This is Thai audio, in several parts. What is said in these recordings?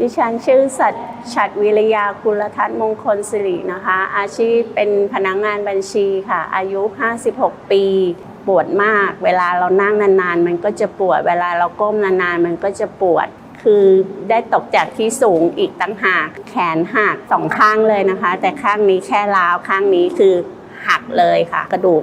ดิฉันชื่อสัตชัดวิริยากุลทัศน์มงคลสิรินะคะ อาชีพเป็นพนักงานบัญชีค่ะ อายุ 56 ปี ปวดมาก เวลาเรานั่งนานๆ มันก็จะปวด เวลาเราก้มนานๆ มันก็จะปวด คือได้ตกจากที่สูงอีกตั้งหาก แขนหักสองข้างเลยนะคะ แต่ข้างนี้แค่ร้าวข้างนี้คือหักเลยค่ะ กระดูก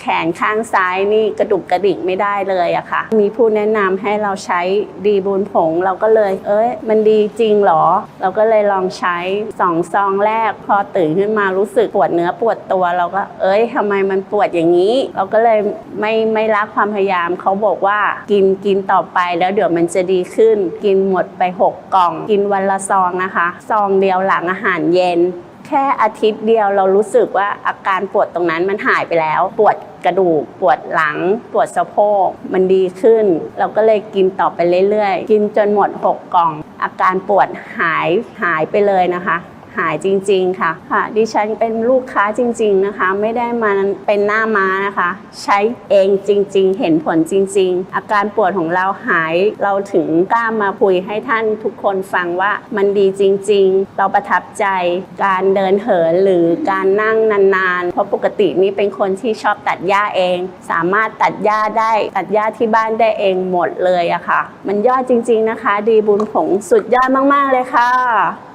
แขนข้างซ้ายนี่กระดุกกระดิกไม่ได้เลยอะค่ะ มีผู้แนะนำให้เราใช้ดีบูนผงเราก็เลย เอ้ย มันดีจริงเหรอ เราก็เลยลองใช้สองซองแรก พอตื่นขึ้นมารู้สึกปวดเนื้อปวดตัวเราก็ เอ้ยทำไมมันปวดอย่างนี้ เราก็เลยไม่ไม่รักความพยายามเขาบอกว่ากินกินต่อไปแล้วเดี๋ยวมันจะดีขึ้น กินหมดไปหกกล่อง กินวันละซองนะคะ ซองเดียวหลังอาหารเย็น แค่อาทิตย์เดียวเรารู้สึกว่าอาการปวดตรงนั้นมันหายไปแล้ว ปวดกระดูก ปวดหลัง ปวดสะโพกมันดีขึ้น เราก็เลยกินต่อไปเรื่อยๆ กินจนหมด 6 กล่อง อาการปวดหายหายไปเลยนะคะ หายจริงๆค่ะค่ะ ดิฉันเป็นลูกค้าจริง ๆนะคะ ไม่ได้มาเป็นหน้าม้านะคะ ใช้เองจริง ๆ เห็นผลจริง ๆ อาการปวดของเราหายเราถึงกล้ามาคุยให้ท่านทุกคนฟังว่ามันดีจริง ๆ เราประทับใจการเดินเหินหรือการนั่งนานๆ เพราะปกตินี่เป็นคนที่ชอบตัดหญ้าเอง สามารถตัดหญ้าได้ตัดหญ้าที่บ้านได้เองหมดเลยอะค่ะ มันยอดจริง ๆนะคะ ดีบุญผงสุดยอดมากๆเลยค่ะ